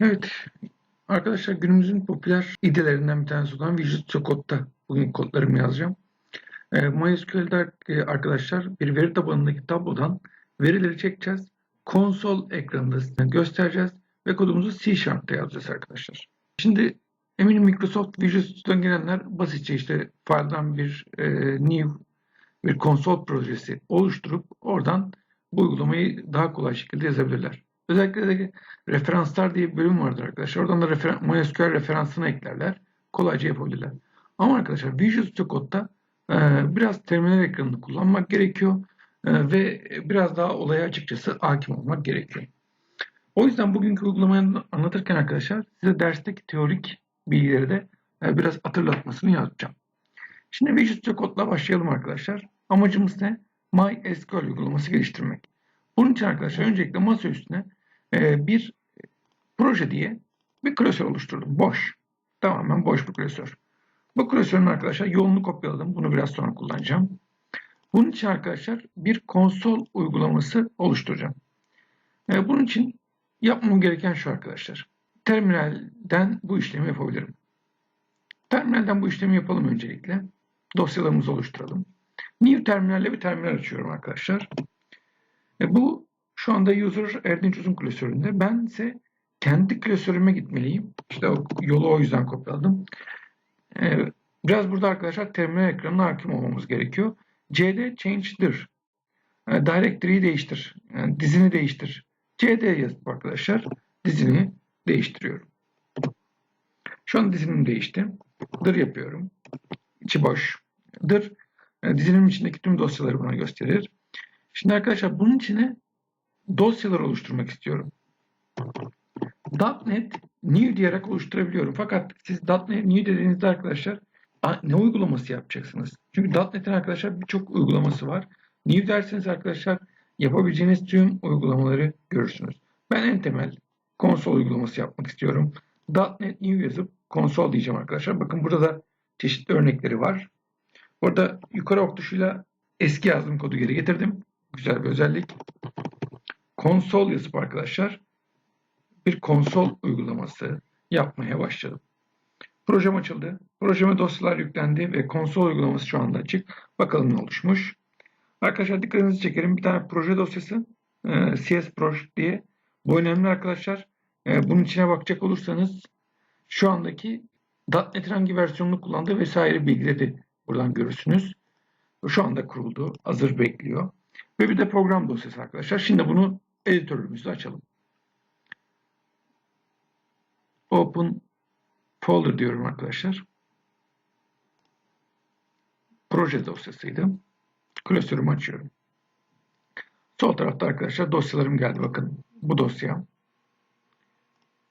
Evet, arkadaşlar günümüzün popüler idelerinden bir tanesi olan Visual Code'da bugün kodlarımı yazacağım. E, MySQL'de arkadaşlar bir veri tabanındaki tablodan verileri çekeceğiz. Konsol ekranında göstereceğiz ve kodumuzu C Sharp'ta yazacağız arkadaşlar. Şimdi eminim Microsoft Visual Studio'dan gelenler basitçe işte file'dan bir e, new bir konsol projesi oluşturup oradan bu uygulamayı daha kolay şekilde yazabilirler. Özellikle de referanslar diye bir bölüm vardır arkadaşlar. Oradan da refer MySQL referansını eklerler. Kolayca yapabilirler. Ama arkadaşlar Visual Studio Code'da e, biraz terminal ekranını kullanmak gerekiyor e, ve biraz daha olaya açıkçası hakim olmak gerekiyor. O yüzden bugünkü uygulamayı anlatırken arkadaşlar size dersteki teorik bilgileri de e, biraz hatırlatmasını yapacağım. Şimdi Visual Studio Code'la başlayalım arkadaşlar. Amacımız ne? MySQL uygulaması geliştirmek. Bunun için arkadaşlar öncelikle masa üstüne e, bir proje diye bir klasör oluşturdum. Boş. Tamamen boş bir klasör. Bu klasörün arkadaşlar yolunu kopyaladım. Bunu biraz sonra kullanacağım. Bunun için arkadaşlar bir konsol uygulaması oluşturacağım. E, bunun için yapmam gereken şu arkadaşlar. Terminalden bu işlemi yapabilirim. Terminalden bu işlemi yapalım öncelikle. Dosyalarımızı oluşturalım. New terminalle bir terminal açıyorum arkadaşlar. E, bu şu anda user Erdinç Uzun klasöründe. Ben ise kendi klasörüme gitmeliyim. İşte o yolu o yüzden kopyaladım. E, biraz burada arkadaşlar terminal ekranına hakim olmamız gerekiyor. cd change'dir. E, directory'yi değiştir. Yani dizini değiştir. cd yazıp arkadaşlar dizini değiştiriyorum. Şu an dizinim değişti. Dır yapıyorum. İçi boş. Dır e, dizinin içindeki tüm dosyaları bana gösterir. Şimdi arkadaşlar bunun içine dosyalar oluşturmak istiyorum. .NET New diyerek oluşturabiliyorum. Fakat siz .NET New dediğinizde arkadaşlar ne uygulaması yapacaksınız? Çünkü .NET'in arkadaşlar birçok uygulaması var. New derseniz arkadaşlar yapabileceğiniz tüm uygulamaları görürsünüz. Ben en temel konsol uygulaması yapmak istiyorum. .NET New yazıp konsol diyeceğim arkadaşlar. Bakın burada da çeşitli örnekleri var. Burada yukarı ok tuşuyla eski yazdığım kodu geri getirdim. Güzel bir özellik. Konsol yazıp arkadaşlar bir konsol uygulaması yapmaya başladım. Projem açıldı. Projeme dosyalar yüklendi ve konsol uygulaması şu anda açık. Bakalım ne oluşmuş. Arkadaşlar dikkatinizi çekerim. Bir tane proje dosyası e, CS Proj diye. Bu önemli arkadaşlar. E, bunun içine bakacak olursanız şu andaki .NET'in hangi versiyonunu kullandığı vesaire bilgileri buradan görürsünüz. Şu anda kuruldu. Hazır bekliyor. Ve bir de program dosyası arkadaşlar. Şimdi bunu editörümüzde açalım. Open folder diyorum arkadaşlar. Proje dosyasıydı. Klasörümü açıyorum. Sol tarafta arkadaşlar dosyalarım geldi. Bakın bu dosya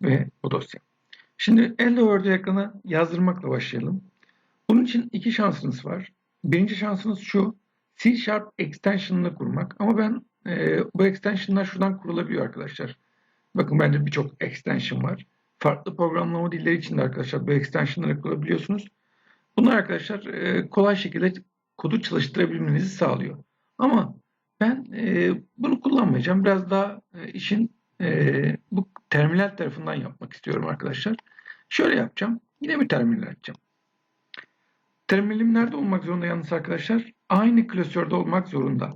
ve bu dosya. Şimdi Hello World'ü ekrana yazdırmakla başlayalım. Bunun için iki şansınız var. Birinci şansınız şu. C Sharp extension'ını kurmak. Ama ben e, bu extension'lar şuradan kurulabiliyor arkadaşlar. Bakın bende birçok extension var. Farklı programlama dilleri için de arkadaşlar bu extension'ları kurabiliyorsunuz. Bunlar arkadaşlar e, kolay şekilde kodu çalıştırabilmenizi sağlıyor. Ama ben e, bunu kullanmayacağım. Biraz daha e, işin e, bu terminal tarafından yapmak istiyorum arkadaşlar. Şöyle yapacağım. Yine bir terminal açacağım. Terminalim nerede olmak zorunda yalnız arkadaşlar? Aynı klasörde olmak zorunda.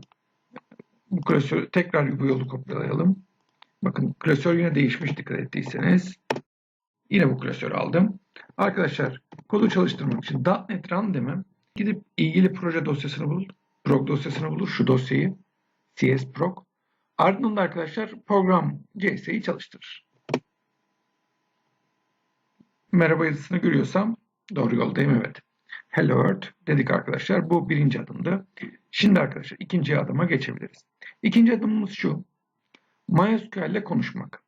Bu klasör tekrar bu yolu kopyalayalım. Bakın klasör yine değişmiş dikkat ettiyseniz. Yine bu klasörü aldım. Arkadaşlar kodu çalıştırmak için .NET Run demem. Gidip ilgili proje dosyasını bul. Prog dosyasını bulur. Şu dosyayı. CS Prog. Ardından da arkadaşlar program CS'yi çalıştırır. Merhaba yazısını görüyorsam doğru yoldayım evet. Hello World dedik arkadaşlar. Bu birinci adımdı. Şimdi arkadaşlar ikinci adıma geçebiliriz. İkinci adımımız şu. MySQL ile konuşmak.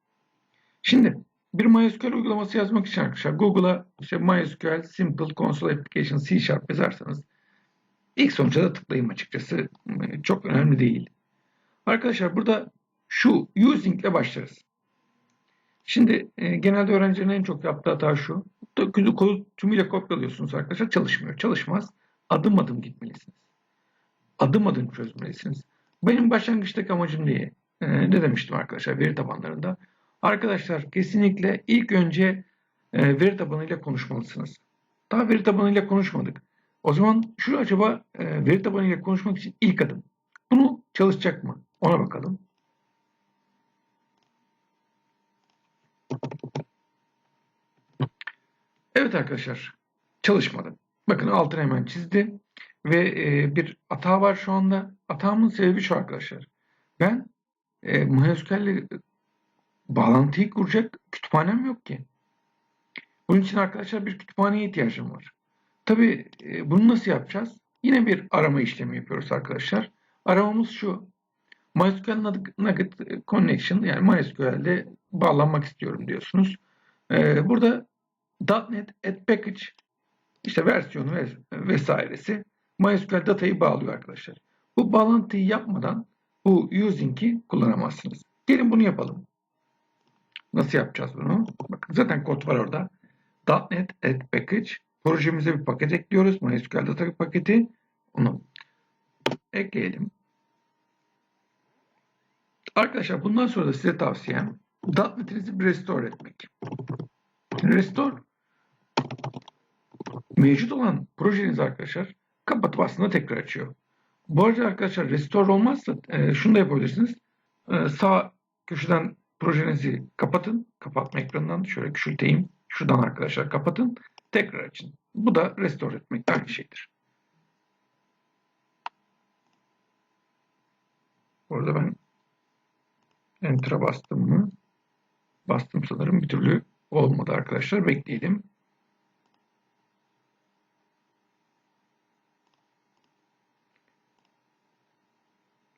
Şimdi bir MySQL uygulaması yazmak için arkadaşlar Google'a işte MySQL Simple Console Application C Sharp yazarsanız ilk sonuca da tıklayayım açıkçası. Çok önemli değil. Arkadaşlar burada şu using ile başlarız. Şimdi e, genelde öğrencilerin en çok yaptığı hata şu. Kodu tümüyle kopyalıyorsunuz arkadaşlar. Çalışmıyor. Çalışmaz. Adım adım gitmelisiniz. Adım adım çözmelisiniz. Benim başlangıçtaki amacım diye e, ne demiştim arkadaşlar veri tabanlarında? Arkadaşlar kesinlikle ilk önce e, veri tabanıyla konuşmalısınız. Daha veri tabanıyla konuşmadık. O zaman şu acaba e, veri tabanıyla konuşmak için ilk adım. Bunu çalışacak mı? Ona bakalım. Evet arkadaşlar çalışmadı. Bakın altını hemen çizdi ve e, bir hata var şu anda. Hatamın sebebi şu arkadaşlar. Ben e, MySQL ile bağlantıyı kuracak kütüphanem yok ki. Bunun için arkadaşlar bir kütüphaneye ihtiyacım var. Tabii e, bunu nasıl yapacağız? Yine bir arama işlemi yapıyoruz arkadaşlar. Aramamız şu. MySQL Nugget Connection yani MySQL'de bağlanmak istiyorum diyorsunuz. E, burada .NET Add Package işte versiyonu ves vesairesi MySQL datayı bağlıyor arkadaşlar. Bu bağlantıyı yapmadan bu using'i kullanamazsınız. Gelin bunu yapalım. Nasıl yapacağız bunu? Bakın zaten kod var orada. .NET Add Package. Projemize bir paket ekliyoruz. MySQL data paketi. Onu ekleyelim. Arkadaşlar bundan sonra da size tavsiyem .NET'inizi restore etmek. Restore mevcut olan projeniz arkadaşlar kapatıp aslında tekrar açıyor. Bu arada arkadaşlar restore olmazsa e, şunu da yapabilirsiniz. E, sağ köşeden projenizi kapatın. Kapatma ekranından şöyle küçülteyim. Şuradan arkadaşlar kapatın. Tekrar açın. Bu da restore etmek aynı şeydir. Orada ben Enter'a bastım mı? Bastım sanırım bir türlü olmadı arkadaşlar. Bekleyelim.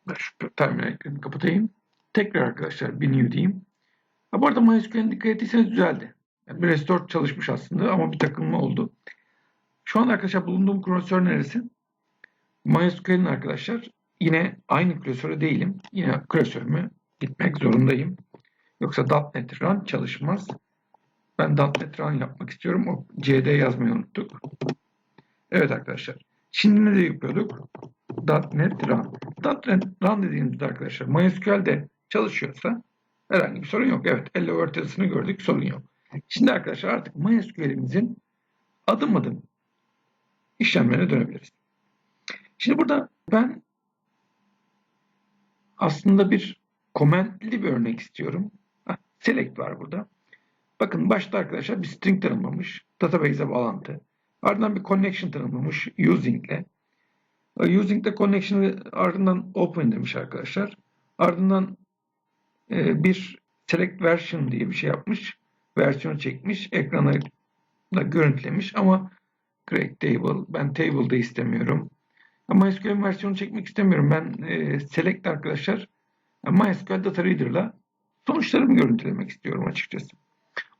Ben kapatayım. Tekrar arkadaşlar bir new diyeyim. Ha, bu arada MySQL'in dikkat ettiyseniz düzeldi. Yani bir restore çalışmış aslında ama bir takılma oldu. Şu an arkadaşlar bulunduğum klasör neresi? MySQL'in arkadaşlar yine aynı klasöre değilim. Yine klasörüme gitmek zorundayım. Yoksa .NET Run çalışmaz. Ben .NET Run yapmak istiyorum. O CD yazmayı unuttuk. Evet arkadaşlar. Şimdi ne de yapıyorduk? .NET Run. .NET Run dediğimizde arkadaşlar MySQL'de çalışıyorsa herhangi bir sorun yok. Evet, elle ortasını gördük, sorun yok. Şimdi arkadaşlar artık MySQL'imizin adım adım işlemlerine dönebiliriz. Şimdi burada ben aslında bir komentli bir örnek istiyorum. Select var burada. Bakın başta arkadaşlar bir string tanımlamış. Database'e bağlantı. Ardından bir connection tanımlamış using ile. Using the connection'ı ardından open demiş arkadaşlar. Ardından e, bir select version diye bir şey yapmış. Versiyon çekmiş. Ekrana da görüntülemiş ama create table. Ben table de istemiyorum. MySQL versiyonu çekmek istemiyorum. Ben e, select arkadaşlar MySQL Data Reader'la sonuçlarımı görüntülemek istiyorum açıkçası.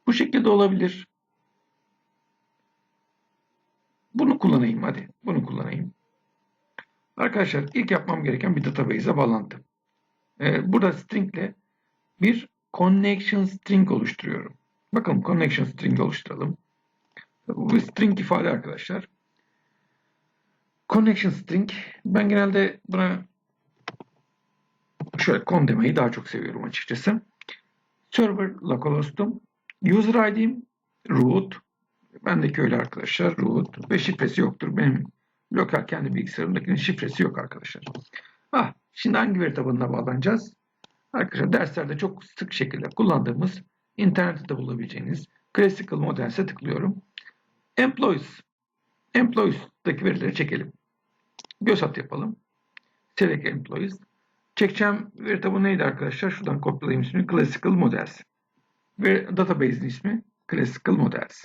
Bu şekilde olabilir. Bunu kullanayım hadi. Bunu kullanayım. Arkadaşlar ilk yapmam gereken bir database'e bağlantı. Ee, burada string ile bir connection string oluşturuyorum. Bakın connection string oluşturalım. Bu string ifade arkadaşlar. Connection string ben genelde buna şöyle con demeyi daha çok seviyorum açıkçası. Server localhost'um, user ID'm root, bendeki öyle arkadaşlar root ve şifresi yoktur. Benim lokal kendi bilgisayarımdakinin şifresi yok arkadaşlar. Ah, şimdi hangi veri tabanına bağlanacağız? Arkadaşlar derslerde çok sık şekilde kullandığımız internette de bulabileceğiniz Classical Models'e tıklıyorum. Employees. Employees'daki verileri çekelim. Göz at yapalım. Select Employees. Çekeceğim veri tabanı neydi arkadaşlar? Şuradan kopyalayayım ismini. Classical Models. Ve database'in ismi Classical Models.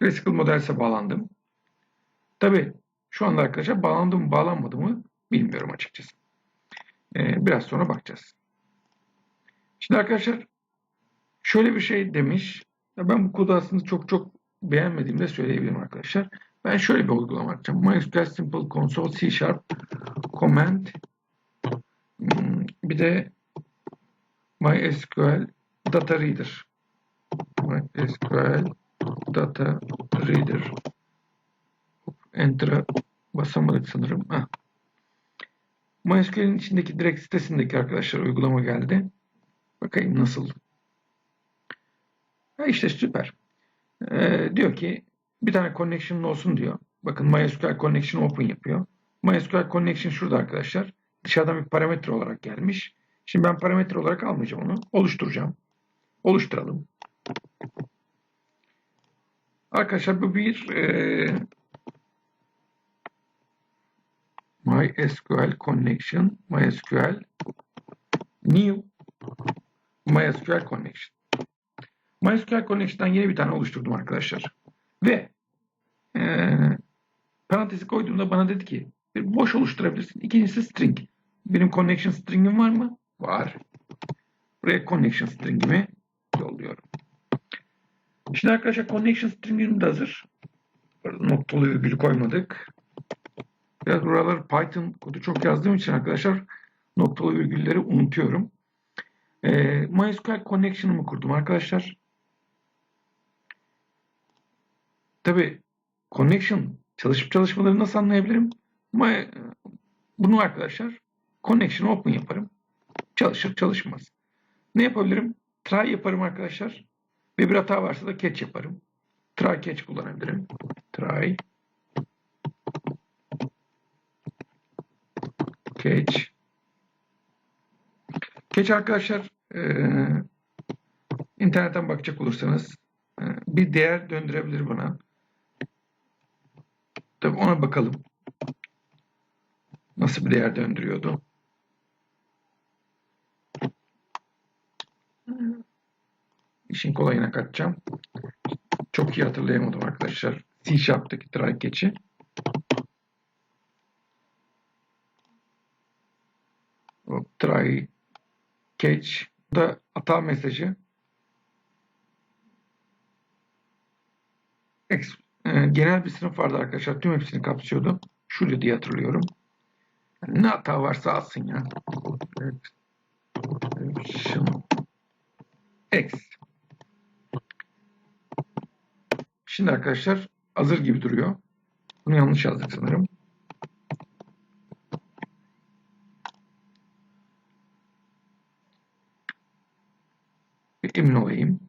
Classical Models'e bağlandım. Tabi şu anda arkadaşlar bağlandı mı bağlanmadı mı bilmiyorum açıkçası. Ee, biraz sonra bakacağız. Şimdi arkadaşlar şöyle bir şey demiş. Ya ben bu kodu aslında çok çok beğenmediğimi de söyleyebilirim arkadaşlar. Ben şöyle bir uygulama yapacağım. MySQL Simple Console C Sharp Command hmm, bir de MySQL Data Reader MySQL Data Reader Enter'a basamadık sanırım. Heh. MySQL'in içindeki direkt sitesindeki arkadaşlar uygulama geldi. Bakayım nasıl. Ha işte süper. Ee, diyor ki bir tane connection olsun diyor. Bakın MySQL connection open yapıyor. MySQL connection şurada arkadaşlar. Dışarıdan bir parametre olarak gelmiş. Şimdi ben parametre olarak almayacağım onu. Oluşturacağım. Oluşturalım. Arkadaşlar bu bir e, MySQL connection MySQL new MySQL connection. MySQL Connection'dan yeni bir tane oluşturdum arkadaşlar. Ve e, parantezi koyduğumda bana dedi ki bir boş oluşturabilirsin. İkincisi string. Benim connection string'im var mı? Var. Buraya connection string'imi yolluyorum. Şimdi arkadaşlar connection string'im de hazır. Noktalı virgülü koymadık. Biraz buralar Python kodu çok yazdığım için arkadaşlar noktalı virgülleri unutuyorum. E, MySQL connection'ımı kurdum arkadaşlar. Tabi connection çalışıp çalışmaları nasıl anlayabilirim? My, bunu arkadaşlar connection open yaparım. Çalışır çalışmaz. Ne yapabilirim? Try yaparım arkadaşlar. Ve bir hata varsa da catch yaparım. Try catch kullanabilirim. Try catch Catch arkadaşlar e, internetten bakacak olursanız e, bir değer döndürebilir bana. Tabi ona bakalım. Nasıl bir değer döndürüyordu? İşin kolayına kaçacağım. Çok iyi hatırlayamadım arkadaşlar. C Sharp'taki try catch'i. Try catch da hata mesajı. E, genel bir sınıf vardı arkadaşlar. Tüm hepsini kapsıyordu. Şurada diye hatırlıyorum. Ne hata varsa alsın ya. X. Şimdi arkadaşlar hazır gibi duruyor. Bunu yanlış yazdık sanırım. Emin olayım.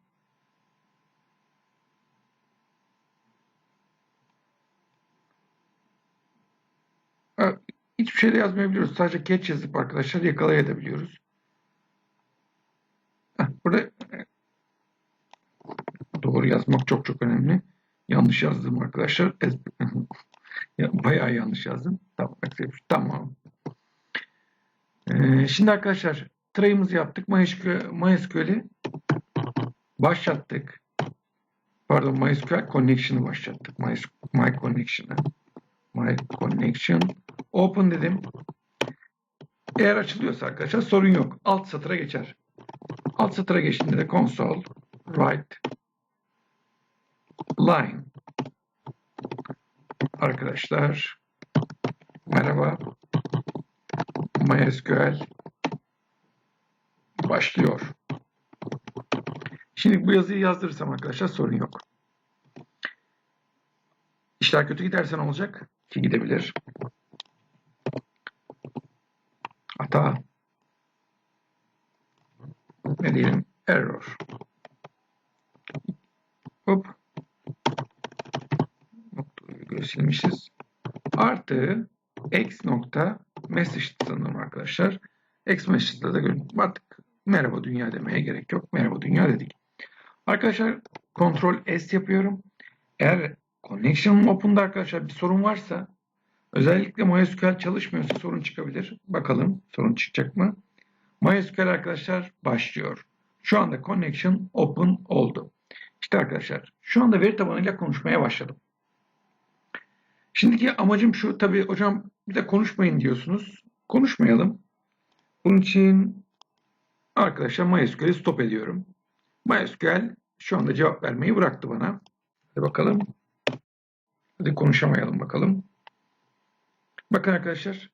Hiçbir şey de yazmayabiliyoruz. Sadece catch yazıp arkadaşlar yakalayabiliyoruz. Burada e, doğru yazmak çok çok önemli. Yanlış yazdım arkadaşlar. Bayağı yanlış yazdım. Tamam. Tamam. Ee, şimdi arkadaşlar try'ımızı yaptık. MySQL, MySQL'i başlattık. Pardon MySQL connection'ı başlattık. My, my connection'ı. My connection. Open dedim. Eğer açılıyorsa arkadaşlar sorun yok. Alt satıra geçer. Alt satıra geçtiğinde de console write line arkadaşlar merhaba MySQL başlıyor. Şimdi bu yazıyı yazdırırsam arkadaşlar sorun yok. İşler kötü giderse ne olacak? Ki gidebilir. Hata. Ne diyelim? Error. Hop. Virgülü silmişiz. Artı x nokta message sanırım arkadaşlar. X message'da da görün. Artık merhaba dünya demeye gerek yok. Merhaba dünya dedik. Arkadaşlar Ctrl S yapıyorum. Eğer connection open'da arkadaşlar bir sorun varsa özellikle MySQL çalışmıyorsa sorun çıkabilir. Bakalım sorun çıkacak mı? MySQL arkadaşlar başlıyor. Şu anda connection open oldu. İşte arkadaşlar şu anda veri tabanıyla konuşmaya başladım. Şimdiki amacım şu tabii hocam bir de konuşmayın diyorsunuz. Konuşmayalım. Bunun için arkadaşlar MySQL'i stop ediyorum. MySQL şu anda cevap vermeyi bıraktı bana. Hadi bakalım. Hadi konuşamayalım bakalım. Bakın arkadaşlar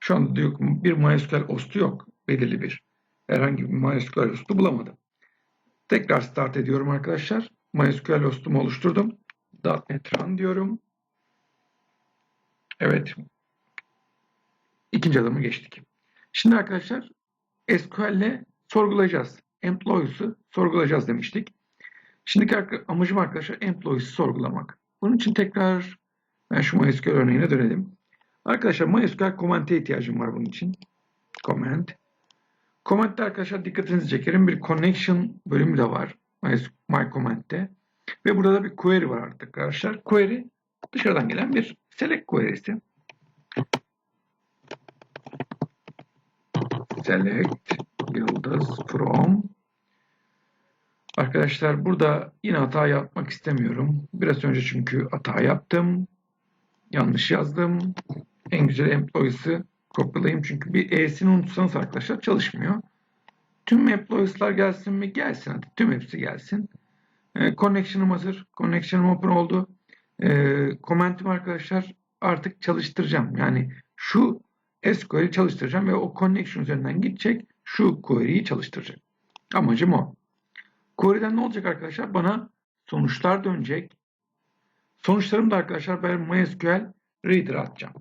şu anda diyor bir MySQL hostu yok. Belirli bir. Herhangi bir MySQL hostu bulamadım. Tekrar start ediyorum arkadaşlar. MySQL hostumu oluşturdum. .NET Run diyorum. Evet. İkinci adımı geçtik. Şimdi arkadaşlar SQL ile sorgulayacağız. Employees'ı sorgulayacağız demiştik. Şimdiki amacım arkadaşlar employees'ı sorgulamak. Bunun için tekrar ben şu MySQL örneğine dönelim. Arkadaşlar MySQL comment'e ihtiyacım var bunun için. Comment. Comment'te arkadaşlar dikkatinizi çekerim. Bir connection bölümü de var. My, my. Ve burada da bir query var artık arkadaşlar. Query dışarıdan gelen bir select query'si. Select yıldız from Arkadaşlar burada yine hata yapmak istemiyorum. Biraz önce çünkü hata yaptım. Yanlış yazdım. En güzel employees'ı kopyalayayım çünkü bir E'sini unutsanız arkadaşlar çalışmıyor. Tüm employees'lar gelsin mi? Gelsin hadi. Tüm hepsi gelsin. E, connection'ım hazır. Connection'ım open oldu. E, comment'im arkadaşlar artık çalıştıracağım. Yani şu SQL'i çalıştıracağım ve o connection üzerinden gidecek. Şu query'yi çalıştıracak. Amacım o. Query'den ne olacak arkadaşlar? Bana sonuçlar dönecek. Sonuçlarım da arkadaşlar ben MySQL Reader'a atacağım.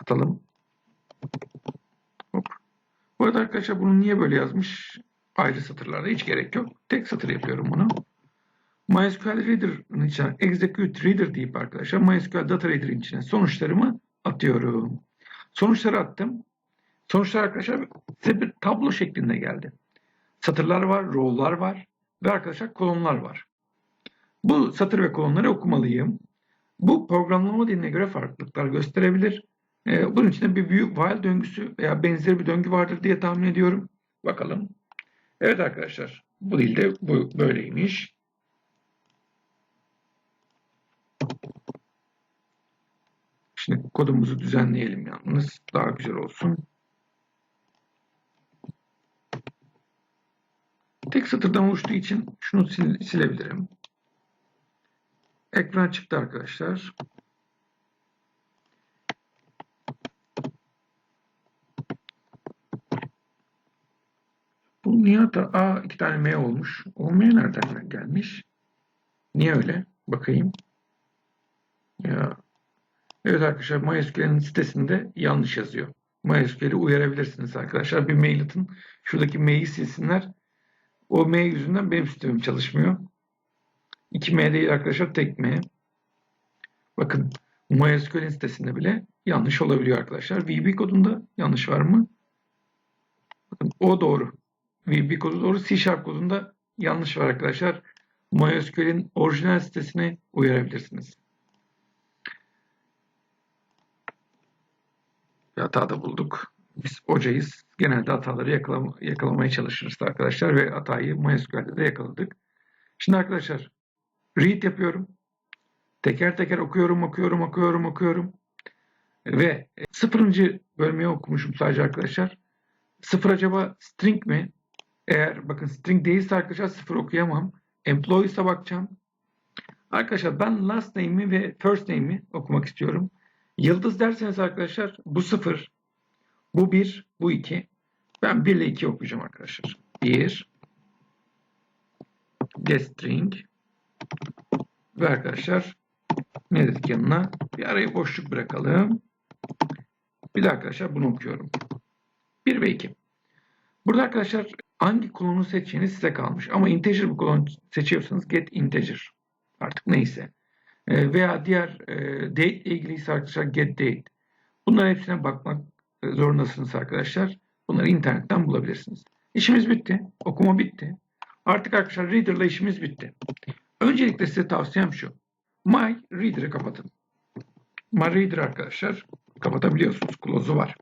Atalım. Hop. Bu arada arkadaşlar bunu niye böyle yazmış? Ayrı satırlarda hiç gerek yok. Tek satır yapıyorum bunu. MySQL Reader'ın içine Execute Reader deyip arkadaşlar MySQL Data Reader'ın içine sonuçlarımı atıyorum. Sonuçları attım. Sonuçlar arkadaşlar size bir tablo şeklinde geldi. Satırlar var, row'lar var ve arkadaşlar kolonlar var. Bu satır ve kolonları okumalıyım. Bu programlama diline göre farklılıklar gösterebilir. Ee, bunun içinde bir büyük while döngüsü veya benzeri bir döngü vardır diye tahmin ediyorum. Bakalım. Evet arkadaşlar bu dilde bu böyleymiş. Şimdi kodumuzu düzenleyelim yalnız. Daha güzel olsun. Tek satırdan oluştuğu için şunu sil silebilirim. Ekran çıktı arkadaşlar. Bu niye da A iki tane M olmuş. O M nereden gelmiş? Niye öyle? Bakayım. Ya. Evet arkadaşlar MySQL'in sitesinde yanlış yazıyor. MySQL'i uyarabilirsiniz arkadaşlar. Bir mail atın. Şuradaki maili silsinler. O M yüzünden benim sistemim çalışmıyor. 2M değil arkadaşlar tek M. Bakın MySQL'in sitesinde bile yanlış olabiliyor arkadaşlar. VB kodunda yanlış var mı? Bakın o doğru. VB kodu doğru. C Sharp kodunda yanlış var arkadaşlar. MySQL'in orijinal sitesine uyarabilirsiniz. Bir hata da bulduk. Biz hocayız. Genelde hataları yakalama, yakalamaya çalışırız arkadaşlar ve hatayı MySQL'de de yakaladık. Şimdi arkadaşlar read yapıyorum. Teker teker okuyorum, okuyorum, okuyorum, okuyorum. Ve sıfırıncı bölmeyi okumuşum sadece arkadaşlar. Sıfır acaba string mi? Eğer bakın string değilse arkadaşlar sıfır okuyamam. Employees'e bakacağım. Arkadaşlar ben last name'i ve first name'i okumak istiyorum. Yıldız derseniz arkadaşlar bu sıfır, bu bir, bu iki. Ben 1 ile 2 okuyacağım arkadaşlar. 1 get string ve arkadaşlar ne dedik yanına? Bir arayı boşluk bırakalım. Bir de arkadaşlar bunu okuyorum. 1 ve 2. Burada arkadaşlar hangi kolonu seçeceğiniz size kalmış. Ama integer bir kolon seçiyorsanız get integer. Artık neyse. E, veya diğer e, date ile ilgiliyse arkadaşlar get date. Bunların hepsine bakmak zorundasınız arkadaşlar. Bunları internetten bulabilirsiniz. İşimiz bitti. Okuma bitti. Artık arkadaşlar Reader'la işimiz bitti. Öncelikle size tavsiyem şu. My Reader'ı kapatın. My Reader arkadaşlar kapatabiliyorsunuz. Close'u var.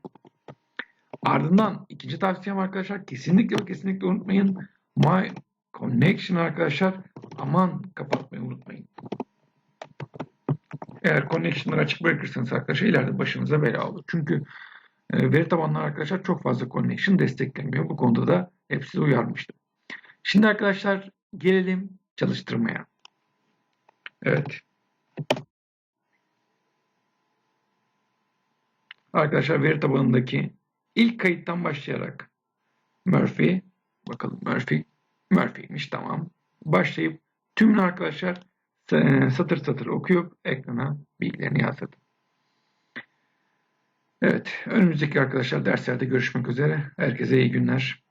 Ardından ikinci tavsiyem arkadaşlar kesinlikle ve kesinlikle unutmayın. My Connection arkadaşlar aman kapatmayı unutmayın. Eğer connection'ları açık bırakırsanız arkadaşlar ileride başınıza bela olur. Çünkü e, veri tabanları arkadaşlar çok fazla connection desteklemiyor. Bu konuda da hep uyarmıştım. Şimdi arkadaşlar gelelim çalıştırmaya. Evet. Arkadaşlar veri tabanındaki ilk kayıttan başlayarak Murphy bakalım Murphy Murphy'ymiş tamam. Başlayıp tümünü arkadaşlar satır satır okuyup ekrana bilgilerini yazdırdım. Evet, önümüzdeki arkadaşlar derslerde görüşmek üzere. Herkese iyi günler.